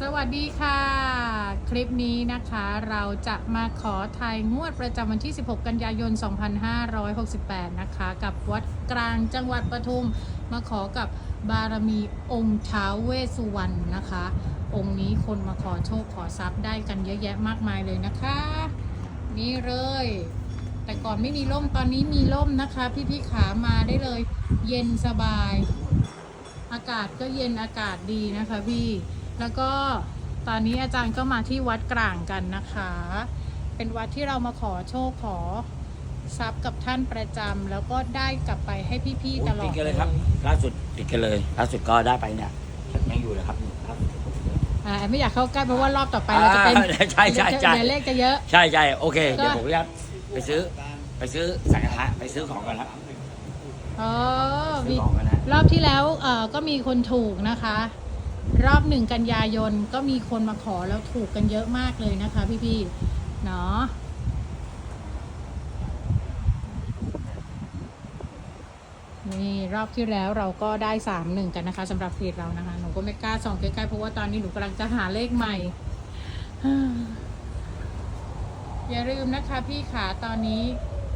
สวัสดีค่ะ คลิปนี้นะคะเราจะมาขอทายงวดประจำวันที่ 16 กันยายน 2568 นะคะ กับวัดกลางจังหวัดปทุม มาขอกับบารมีองค์ท้าวเวสุวรรณนะคะ องค์นี้คนมาขอโชคขอทรัพย์ได้กันเยอะแยะมากมายเลยนะคะ นี่เลย แต่ก่อนไม่มีร่มตอนนี้มีร่มนะคะ พี่ๆขามาได้เลย เย็นสบาย อากาศก็เย็นอากาศดีนะคะพี่ แล้วก็ตอนนี้อาจารย์ก็มาที่วัดกลางกันนะคะ เป็นวัดที่เรามาขอโชคขอทรัพย์กับท่านประจำแล้วก็ได้กลับไปให้พี่ๆตลอติดดกันเลยครับล่าสุดติดกันเลยล่าสุดก็ได้ไปเนี่ยยังอยู่เลยครับครับอ่าแอนไม่อยากเข้าใกล้เพราะว่ารอบต่อไปเราจะเป็นอ่าใช่ใช่ใช่เดี๋ยวเลขจะเยอะ ใช่ใช่โอเคก็เดี๋ยวผมจะไปซื้อ ไปซื้อสังฆทานไปซื้อของกันครับอ๋อซื้มี อของกันนะ รอบที่แล้วเอ่อก็มีคนถูกนะคะ รอบหนึ่งกันยายนก็มีคนมาขอแล้วถูกกันเยอะมากเลยนะคะ พี่ๆเนาะนี่รอบที่แล้วเราก็ได้สามหนึ่งกันนะคะสำหรับเพจเรานะคะหนูก็ไม่กล้าส่องใกล้ๆเพราะว่าตอนนี้หนูกำลังจะหาเลขใหม่อย่าลืมนะคะพี่ขาตอนนี้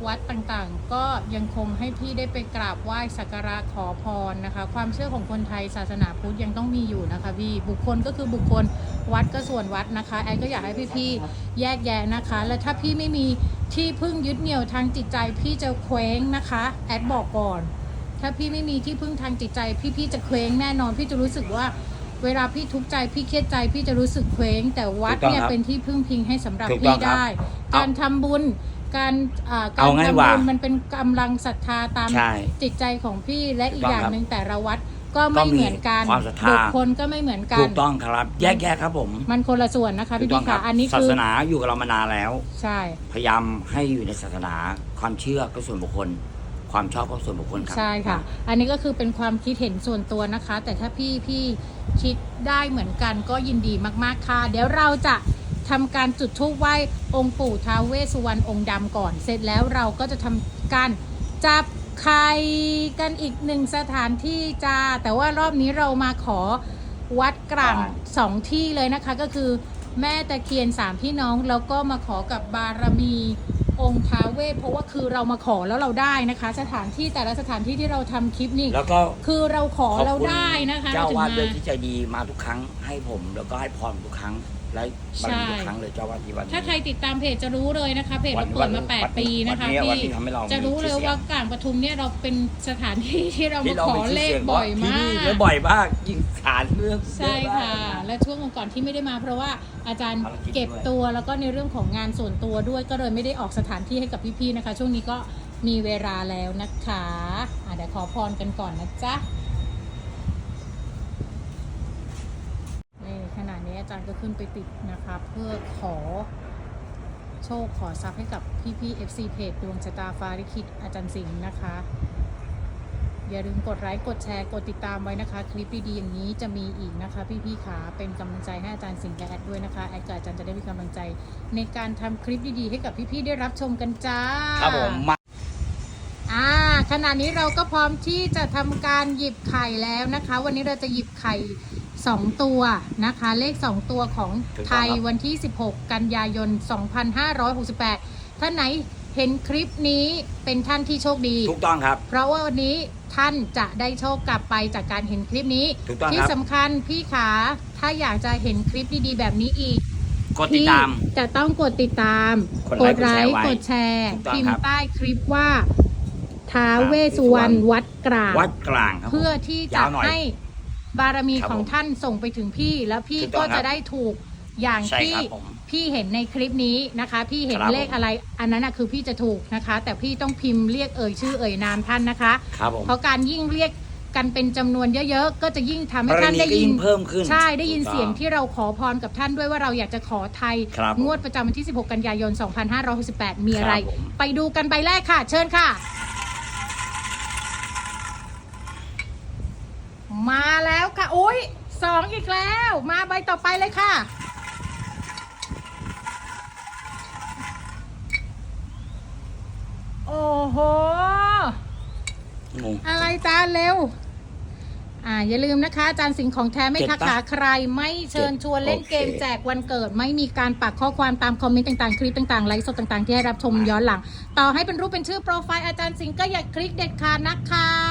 วัดต่างๆ ก็ยังคงให้พี่ได้ไปกราบไหว้สักการะขอพรนะคะ ความเชื่อของคนไทยศาสนาพุทธยังต้องมีอยู่นะคะพี่บุคคลก็คือบุคคลวัดก็ส่วนวัดนะคะแอนก็อยากให้พี่ๆแยกแยะนะคะ และถ้าพี่ไม่มีที่พึ่งยึดเหนี่ยวทางจิตใจพี่จะเคว้งนะคะแอดบอกก่อน ถ้าพี่ไม่มีที่พึ่งทางจิตใจ พี่ๆจะเคว้งแน่นอนพี่จะรู้สึกว่าเวลาพี่ทุกข์ใจพี่เครียดใจพี่จะรู้สึกเคว้ง แต่วัดถูกต้องเนี่ยครับเป็นที่พึ่งพิงให้สำหรับถูกต้พี่องครับได้เอาการทำบุญ การอ่าการเอาง่ายทำว่าบุญมันเป็นกำลังศรัทธาตามใช่จิตใจของพี่และอีกถูกต้องอย่างครับหนึ่งแต่ละวัดก็ก็ไม่มีเหมือนกันความศรัทธา บุคคลก็ไม่เหมือนกัถูน กต้องครับ แยกแยะครับผมมันคนละส่วนนะคะถูพี่กต้อพี่งครัค่ะบอันนี้ศาคือสนาอยู่กับเรามานานแล้ว ใช่พยายามให้อยู่ในศาสนาความเชื่อก็ส่วนบุคคล ความชอบก็ส่วนบุคคลครับ ใช่ค่ะ อันนี้ก็คือเป็นความคิดเห็นส่วนตัวนะคะ แต่ถ้าพี่พี่คิดได้เหมือนกันก็ยินดีมากๆค่ะ เดี๋ยวเราจะ ทำการจุดธูปไหว้องค์ปู่ท้าวเวสสุวรรณองค์ดำก่อน เสร็จแล้วเราก็จะทำการจับไข่กันอีกหนึ่งสถานที่จ้า แต่ว่ารอบนี้เรามาขอวัดกลางใช่สองที่เลยนะคะ ก็คือแม่ตะเคียนสามพี่น้องแล้วก็มาขอกับบารมีองค์ท้าวเวสเพราะว่าคือเรามาขอแล้วเราได้นะคะ สถานที่แต่ละสถานที่ที่เราทำคลิปนี่แล้วก็คือเราขอขอบเราคุณได้นะคะเจ้าเราถึงวาดมาด้วยที่ใจดีมาทุกครั้งให้ผมแล้วก็ให้พรทุกครั้งและบารมีทุกใช่ครั้งเลยเจ้าวาดที่วันนี้ ถ้าใครติดตามเพจจะรู้เลยนะคะ เพจวัเรานเปิดมา วัน8 ปีนะคะวันนี้วันพี่ที่ทำให้เราจะรู้เลยมีชื่อเสียง ว่ากลางปทุมเนี่ยเราเป็นสถานที่ที่เราที่มาเราขอมีชื่เลอขเสียงบ่อยที่มานี่กแล้วบ่อยมากยิ่งขานเรื่องใช่ค่ะ และช่วงก่อนๆที่ไม่ได้มา เพราะว่าอาจารย์ภารกิจเก็บตัวแล้วก็ในเรื่องของงานส่วนตัวด้วย ก็เลยไม่ได้ออกสถานที่ให้กับพี่ๆนะคะ ช่วงนี้ก็มีเวลาแล้วนะคะอะเดี๋ยวขอพรกันก่อนนะจ๊ะนี่ขณะนี้อา จารย์ก็ขึ้นไปติดนะคะ เพื่อขอโชคขอทรัพย์ให้กับพี่ๆ FC เพจดวงชะตาฟ้าลิขิตอาจารย์สิงห์นะคะ อย่าลืมกดไลค์กดแชร์กดติดตามไว้นะคะ คลิปดีๆอย่างนี้จะมีอีกนะคะ พี่ๆขาเป็นกำลังใจให้อาจารย์สิงห์และแอดด้วยนะคะแอดกับอาจารย์จะได้มีกำลังใจ ในการทำคลิปดีๆให้กับพี่ๆได้รับชมกันจ้า ครับผม ขณะนี้เราก็พร้อมที่จะทำการหยิบไข่แล้วนะคะ วันนี้เราจะหยิบไข่ 2 ตัวนะคะ เลข 2 ตัวของถูกต้องไทยครับวันที่ 16 กันยายน 2568 ท่านไหนเห็นคลิปนี้เป็นท่านที่โชคดี ถูกต้องครับ เพราะว่าวันนี้ท่านจะได้โชคกลับไปจากการเห็นคลิปนี้ ถูกต้องที่ครับ สำคัญพี่ขา ถ้าอยากจะเห็นคลิปดีๆแบบนี้อีก กดติดตาม พี่จะต้องกดติดตาม กดไลค์กกดดแชแชร์ร์ไว้ถูกต้องพิมครัพ์บใต้คลิปว่า ท้าวเวสสุวรรณวัดกลาง วัดกลางครับผม เพื่อที่จะยาวหน่อยให้บารมีครับของผมท่านส่งไปถึงพี่ แล้วพี่ถูกต้ก็องครับจะได้ถูกอย่างใช่ที่ครับผมพี่เห็นในคลิปนี้นะคะ พี่เห็นครับผมเลขอะไร อันนั้นนะคือพี่จะถูกนะคะ แต่พี่ต้องพิมพ์เรียกเอ่ยชื่อเอ่ยนามท่านนะคะ ครับผมเพราะการยิ่งเรียกกันเป็นจำนวนเยอะๆ ก็จะยิ่งทำให้บารท่านมีได้ก็ยิยิ่นงเพิ่มขึ้นใช่ได้ยินถูกต้องเสียงที่เราขอพรกับท่านด้วยว่าเราอยากจะขอไทย ครับงวดประจำวันที่ 16 กันยายน 2568 มีอะไร ครับผม ไปดูกันใบแรกค่ะ เชิญค่ะ มาแล้วค่ะโอ้ยสองอีกแล้ว มาใบต่อไปเลยค่ะ โอ้โห งง อะไรจ้าเร็ว อ่า อย่าลืมนะคะอาจารย์สิงห์ของแท้ไม่เจ็ดทักปะหาใคร ไม่เชิญชวนเล่นเกมโอเคแจกวันเกิด ไม่มีการปักข้อความตามคอมเมนต์ต่างๆ คลิปต่างๆ ไลฟ์สดต่างๆ ที่ให้รับชมย้อนหลัง ต่อให้เป็นรูปเป็นชื่อโปรไฟล์อาจารย์สิงห์ก็อย่าคลิกเด็ดขาดนะคะ